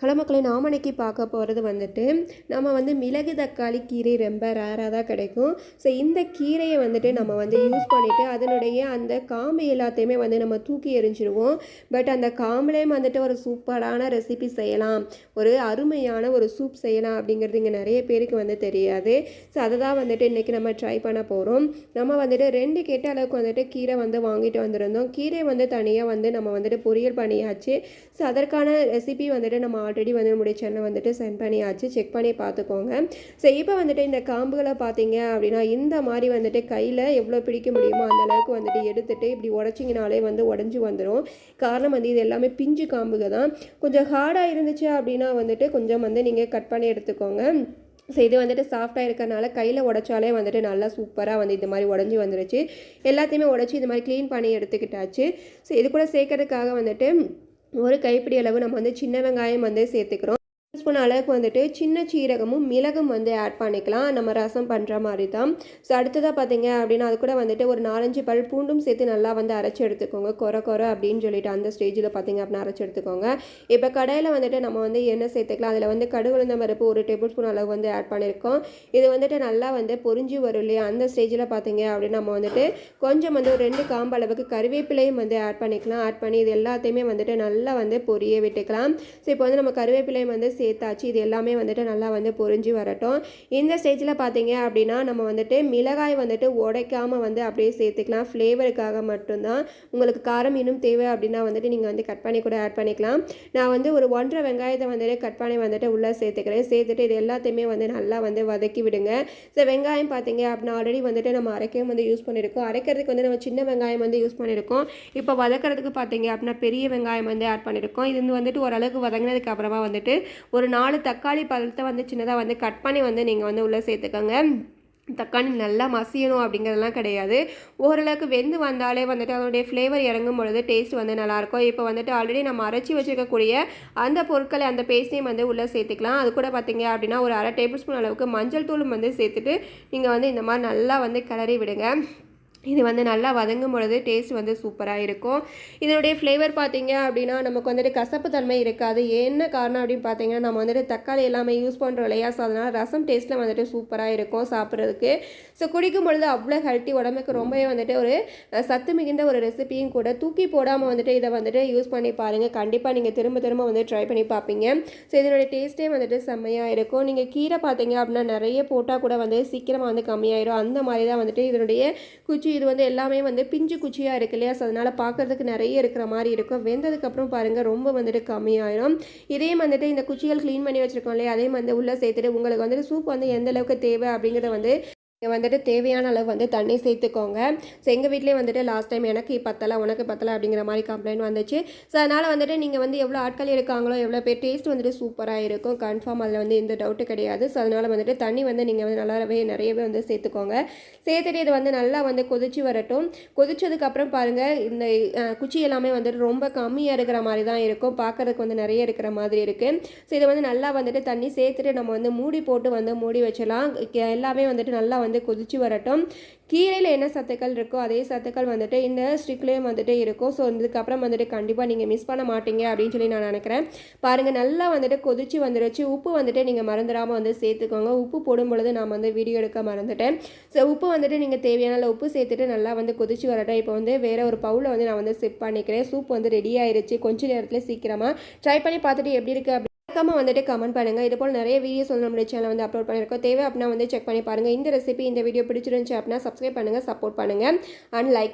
Hello மக்களை நாம் இன்னைக்கு பார்க்க போகிறது வந்துட்டு நம்ம வந்து மிளகு தக்காளி கீரை ரொம்ப ரேராக தான் கிடைக்கும். ஸோ இந்த கீரையை வந்துட்டு நம்ம வந்து யூஸ் பண்ணிவிட்டு அதனுடைய அந்த காம்பு எல்லாத்தையுமே வந்து நம்ம தூக்கி எரிஞ்சிடுவோம் பட் அந்த காம்புலேயும் வந்துட்டு ஒரு சூப்பரான ரெசிபி செய்யலாம். ஒரு அருமையான ஒரு சூப் செய்யலாம் அப்படிங்கிறது இங்கே நிறைய பேருக்கு வந்து தெரியாது. ஸோ அதை தான் வந்துட்டு இன்றைக்கி நம்ம ட்ரை பண்ண போகிறோம் நம்ம வந்துட்டு ரெண்டு கேட்ட அளவுக்கு வந்துட்டு கீரை வந்து வாங்கிட்டு வந்திருந்தோம். கீரை வந்து தனியாக வந்து நம்ம வந்துட்டு பொரியல் பண்ணியாச்சு. ஸோ அதற்கான ரெசிபி வந்துட்டு நம்ம ஆல்ரெடி வந்து நம்முடைய சென்னை வந்துட்டு சென்ட் பண்ணியாச்சு. செக் பண்ணி பார்த்துக்கோங்க. ஸோ இப்போ வந்துட்டு இந்த காம்புகளை பார்த்தீங்க அப்படின்னா இந்த மாதிரி வந்துட்டு கையில் எவ்வளோ பிடிக்க முடியுமோ அந்த அளவுக்கு வந்துட்டு எடுத்துகிட்டு இப்படி உடச்சிங்கனாலே வந்து உடஞ்சி வந்துடும் காரணம் வந்து இது எல்லாமே பிஞ்சு காம்புகள் தான். கொஞ்சம் ஹார்டாக இருந்துச்சு அப்படின்னா வந்துட்டு கொஞ்சம் வந்து நீங்கள் கட் பண்ணி எடுத்துக்கோங்க. ஸோ இது வந்துட்டு சாஃப்டாக இருக்கிறனால கையில் உடச்சாலே வந்துட்டு நல்லா சூப்பராக வந்து இது மாதிரி உடஞ்சி வந்துருச்சு. எல்லாத்தையுமே உடச்சி இது மாதிரி க்ளீன் பண்ணி எடுத்துக்கிட்டாச்சு. ஸோ இது கூட சேர்க்கறதுக்காக வந்துட்டு ஒரு கைப்பிடி அளவு நம்ம வந்து சின்ன வெங்காயம் வந்து சேர்த்துக்கிறோம். ஸ்பூன் அளவுக்கு வந்துட்டு சின்ன சீரகமும் மிளகும் வந்து ஆட் பண்ணிக்கலாம். நம்ம ரசம் பண்ணுற மாதிரி தான் ஸோ அடுத்ததாக பார்த்தீங்க அப்படின்னா அது கூட வந்துட்டு ஒரு நாலஞ்சு பல் பூண்டும் சேர்த்து நல்லா வந்து அரைச்சி எடுத்துக்கோங்க. குறை குறை அப்படின்னு சொல்லிட்டு அந்த ஸ்டேஜில் பார்த்தீங்க அப்படின்னா அரைச்சி எடுத்துக்கோங்க. இப்போ கடையில் வந்துட்டு நம்ம வந்து எண்ணெய் சேர்த்துக்கலாம். அதில் வந்து கடுகுழுந்த பருப்பு ஒரு டேபிள் ஸ்பூன் அளவு வந்து ஆட் பண்ணியிருக்கோம் இது வந்துட்டு நல்லா வந்து பொறிஞ்சி வரும் இல்லையா அந்த ஸ்டேஜில் பார்த்தீங்க அப்படின்னு நம்ம வந்துட்டு கொஞ்சம் வந்து ஒரு ரெண்டு காம்பு அளவுக்கு கருவேப்பிலையும் வந்து ஆட் பண்ணிக்கலாம். ஆட் பண்ணி இது எல்லாத்தையுமே வந்துட்டு நல்லா வந்து பொரிய விட்டுக்கலாம். ஸோ இப்போ வந்து நம்ம கருவேப்பிலையும் வந்து சேர்த்து சேர்த்தாச்சு இது எல்லாமே வந்துட்டு நல்லா வந்து பொரிஞ்சு வரட்டும். இந்த ஸ்டேஜில் பார்த்தீங்க அப்படின்னா நம்ம வந்துட்டு மிளகாய் வந்துட்டு உடைக்காமல் வந்து அப்படியே சேர்த்துக்கலாம். ஃப்ளேவருக்காக மட்டும்தான். உங்களுக்கு காரம் இன்னும் தேவை அப்படின்னா வந்துட்டு நீங்கள் வந்து கட் பண்ணி கூட ஆட் பண்ணிக்கலாம். நான் வந்து ஒரு ஒன்றரை வெங்காயத்தை வந்துட்டு கட் பண்ணி வந்துட்டு உள்ளே சேர்த்துக்கிறேன். சேர்த்துட்டு இது எல்லாத்தையுமே வந்து நல்லா வந்து வதக்கி விடுங்க. ஸோ வெங்காயம் பார்த்தீங்க அப்படின்னா ஆல்ரெடி வந்துட்டு நம்ம அரைக்கவும் வந்து யூஸ் பண்ணியிருக்கோம் அரைக்கிறதுக்கு வந்து நம்ம சின்ன வெங்காயம் வந்து யூஸ் பண்ணியிருக்கோம் இப்போ வதக்கிறதுக்கு பார்த்தீங்க அப்படின்னா பெரிய வெங்காயம் வந்து ஆட் பண்ணியிருக்கோம் இது வந்துட்டு ஓரளவுக்கு வதங்கினதுக்கு அப்புறமா வந்துட்டு ஒரு நாலு தக்காளி பழத்தை வந்து சின்னதாக வந்து கட் பண்ணி வந்து நீங்கள் வந்து உள்ளே சேர்த்துக்கோங்க. தக்காளி நல்லா மசியணும் அப்படிங்கிறதுலாம் கிடையாது. ஓரளவுக்கு வெந்து வந்தாலே வந்துட்டு அதனுடைய ஃப்ளேவர் இறங்கும் பொழுது டேஸ்ட் வந்து நல்லாயிருக்கும். இப்போ வந்துட்டு ஆல்ரெடி நம்ம அரைச்சி வச்சுருக்கக்கூடிய அந்த பொருட்களை அந்த பேஸ்ட்டையும் வந்து உள்ளே சேர்த்துக்கலாம். அது கூட பார்த்தீங்க அப்படின்னா ஒரு அரை டேபிள் ஸ்பூன் அளவுக்கு மஞ்சள் தூளும் வந்து சேர்த்துட்டு நீங்கள் வந்து இந்த மாதிரி நல்லா வந்து கிளறி விடுங்க. இது வந்து நல்லா வதங்கும் பொழுது டேஸ்ட் வந்து சூப்பராக இருக்கும். இதனுடைய ஃப்ளேவர் பார்த்தீங்க அப்படின்னா நமக்கு வந்துட்டு கசப்பு தன்மை இருக்காது. என்ன காரணம் அப்படின்னு பார்த்தீங்கன்னா நம்ம வந்துட்டு தக்காளி எல்லாமே யூஸ் பண்ணுறோம் இல்லையா? ஸோ அதனால் ரசம் டேஸ்ட்டில் வந்துட்டு சூப்பராக இருக்கும் சாப்பிட்றதுக்கு. ஸோ குடிக்கும் பொழுது அவ்வளோ ஹெல்த்தி உடம்புக்கு ரொம்பவே வந்துட்டு ஒரு சத்து மிகுந்த ஒரு ரெசிபியும் கூட தூக்கி போடாமல் வந்துட்டு இதை வந்துட்டு யூஸ் பண்ணி பாருங்கள் கண்டிப்பாக நீங்கள் திரும்ப திரும்ப வந்து ட்ரை பண்ணி பார்ப்பீங்க. ஸோ இதனுடைய டேஸ்ட்டே வந்துட்டு செம்மையாக இருக்கும். நீங்கள் கீரை பார்த்தீங்க அப்படின்னா நிறைய போட்டால் கூட வந்து சீக்கிரமாக வந்து கம்மியாயிரும். அந்த மாதிரி தான் வந்துட்டு இதனுடைய குச்சி இது வந்து எல்லாமே வந்து பிஞ்சு குச்சியாக இருக்கு இல்லையா? ஸோ அதனால் பார்க்குறதுக்கு நிறைய இருக்கிற மாதிரி இருக்கும். வெந்ததுக்கப்புறம் பாருங்கள் ரொம்ப வந்துட்டு கம்மியாயிரும். இதே வந்துட்டு இந்த குச்சிகள் க்ளீன் பண்ணி வச்சுருக்கோம் இல்லையா? அதே வந்து உள்ளே சேர்த்துட்டு உங்களுக்கு வந்துட்டு சூப் வந்து எந்த அளவுக்கு தேவை அப்படிங்கிறத வந்து இங்கே வந்துட்டு தேவையான அளவு வந்து தண்ணி சேர்த்துக்கோங்க. ஸோ எங்கள் வீட்லேயே வந்துட்டு லாஸ்ட் டைம் எனக்கு பத்தலை உனக்கு பத்தலை அப்படிங்கிற மாதிரி கம்ப்ளைண்ட் வந்துச்சு. ஸோ அதனால் வந்துட்டு நீங்கள் வந்து எவ்வளோ ஆட்கள் இருக்காங்களோ எவ்வளோ பேர் டேஸ்ட் வந்துட்டு சூப்பராக இருக்கும். கன்ஃபார்ம் அதில் வந்து எந்த டவுட்டு கிடையாது. ஸோ அதனால் வந்துட்டு தண்ணி வந்து நீங்கள் வந்து நல்லாவே நிறையவே வந்து சேர்த்துக்கோங்க. சேர்த்துட்டு இது வந்து நல்லா வந்து கொதிச்சு வரட்டும். கொதிச்சதுக்கப்புறம் பாருங்கள் இந்த குச்சி எல்லாமே வந்துட்டு ரொம்ப கம்மியாக இருக்கிற மாதிரி தான் இருக்கும். பார்க்கறதுக்கு வந்து நிறைய இருக்கிற மாதிரி இருக்குது ஸோ இதை வந்து நல்லா வந்துட்டு தண்ணி சேர்த்துட்டு நம்ம வந்து மூடி போட்டு வந்து மூடி வச்சிடலாம். எல்லாமே வந்துட்டு நல்லா வந்து கொதிச்சு வரட்டும். கீரையில் என்ன சத்துக்கள் இருக்கோ அதே சத்துக்கள் வந்துட்டு இந்த ஸ்டிக்லேயும் வந்துட்டு இருக்கும். ஸோ இதுக்கப்புறம் வந்துட்டு கண்டிப்பாக நீங்கள் மிஸ் பண்ண மாட்டீங்க அப்படின்னு சொல்லி நான் நினைக்கிறேன். பாருங்கள் நல்லா வந்துட்டு கொதிச்சு வந்துருச்சு. உப்பு வந்துட்டு நீங்கள் மறந்துடாமல் வந்து சேர்த்துக்கோங்க. உப்பு போடும் பொழுது நான் வந்து வீடியோ எடுக்க மறந்துட்டேன். ஸோ உப்பு வந்துட்டு நீங்கள் தேவையான உப்பு சேர்த்துட்டு நல்லா வந்து கொதிச்சு வரட்டும். இப்போ வந்து வேறு ஒரு பவுலில் வந்து நான் வந்து செட் பண்ணிக்கிறேன். சூப் வந்து ரெடி ஆயிடுச்சு கொஞ்ச நேரத்தில் சீக்கிரமாக ட்ரை பண்ணி பார்த்துட்டு எப்படி இருக்குது மறக்காமல் வந்துட்டு கமெண்ட் பண்ணுங்கள் இது போல் நிறைய வீடியோஸ் வந்து நம்மளுடைய சேனல் வந்து அப்லோட் பண்ணியிருக்கோம். தேவை அப்படின்னா வந்து செக் பண்ணி பாருங்கள் இந்த ரெசிபி இந்த வீடியோ பிடிச்சிருந்துச்சு அப்படின்னா சப்ஸ்கிரைப் பண்ணுங்கள் சப்போர்ட் பண்ணுங்கள் அண்ட் லைக்